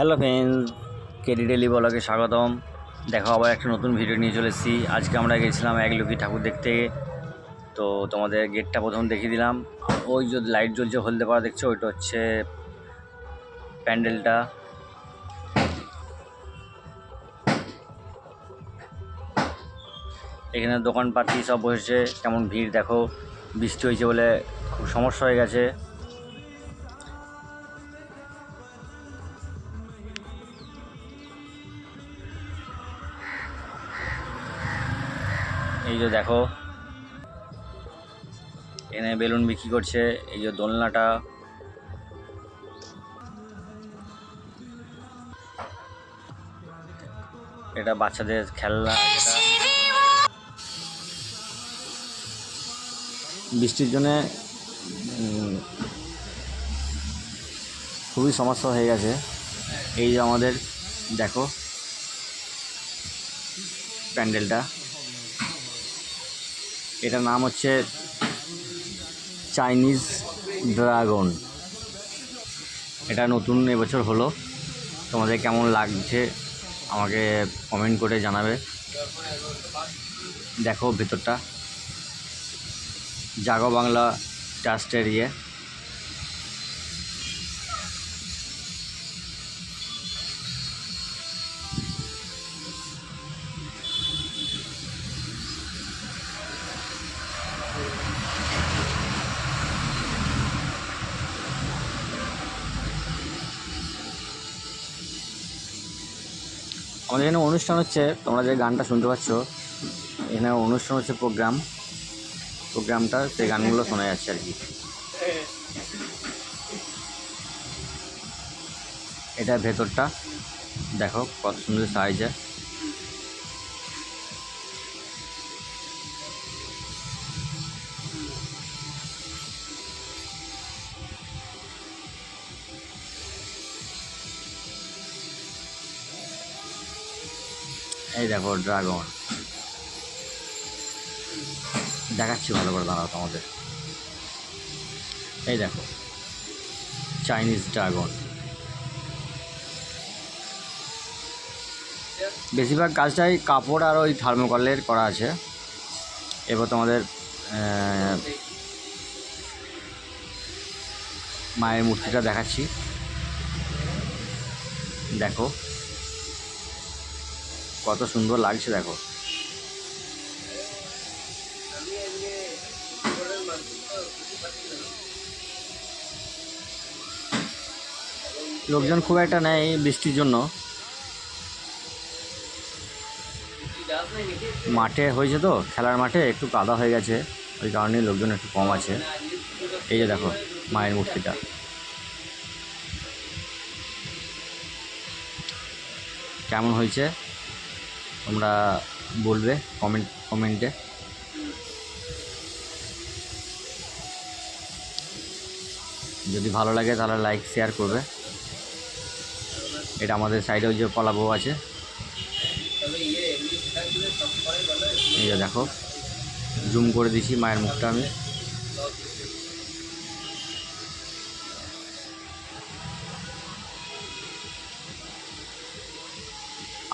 Hello friends, KD daily ব্লগে স্বাগতম। দেখো, আবার একটা নতুন ভিডিও নিয়ে চলে এসেছি। আজকে আমরা গেছিলাম এক একলক্ষী ঠাকুর দেখতে। তো তোমাদের গেটটা প্রথম দেখিয়ে দিলাম। ওই যে লাইট জ্বলছে, হলদে পাড়া দেখছ? ওইটা হচ্ছে প্যান্ডেলটা। এখানে দোকানপাতি সব বসেছে। কেমন ভিড়, দেখো। বৃষ্টি হয়েছে বলে খুব সমস্যা হয়ে গেছে। এই যে দেখো। এনে বেলুন বিক্রি করছে, এই যে দোলনাটা। এটা বাচ্চাদের খেলনা। বৃষ্টির জন্যে খুবই সমস্যা হয়ে গেছে। এই যে আমাদের, দেখো, প্যান্ডেলটা। এটার নাম হচ্ছে চাইনিজ ড্রাগন। এটা নতুন এবছর হলো। তোমাদের কেমন লাগছে আমাকে কমেন্ট করে জানাবে। দেখো ভেতরটা। জাগো বাংলা ট্রাস্টের ইয়ে। আমাদের এখানে অনুষ্ঠান হচ্ছে, তোমরা যে গানটা শুনতে পাচ্ছ, এখানে অনুষ্ঠান হচ্ছে প্রোগ্রাম। প্রোগ্রামটা সেই গানগুলো শোনা যাচ্ছে আর কি। এটা ভেতরটা, দেখো কত সুন্দর সাইজে এই দেখো ড্রাগন দেখাচ্ছি ভালো করে, দাঁড়াও তোমাদের। এই দেখো চাইনিজ ড্রাগন বেশিরভাগ কাজটাই কাপড় আর ওই থার্মোকলের করা আছে। এবার তোমাদের মায়ের মূর্তিটা দেখাচ্ছি। দেখো। কত সুন্দর লাগছে দেখো। লোকজন খুব একটা এই বৃষ্টির জন্য। মাঠে হয়েছে তো, খেলার মাঠে একটু কাদা হয়ে গেছে, ওই কারণে লোকজন একটু কম আছে। এই যে দেখো, মায়ের মূর্তিটা। কেমন হয়েছে? তোমরা বলবে কমেন্ট কমেন্টে যদি ভালো লাগে তাহলে লাইক শেয়ার করবে। এটা আমাদের সাইডেও যে কলা বউ আছে। এই দেখো জুম করে দিছি মায়ের মুখটা আমি।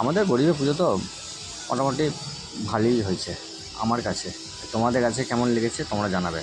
আমাদের গরিবের পুজো তো মোটামুটি ভালোই হয়েছে, আমার কাছে। তোমাদের কাছে কেমন লেগেছে তোমরা জানাবে।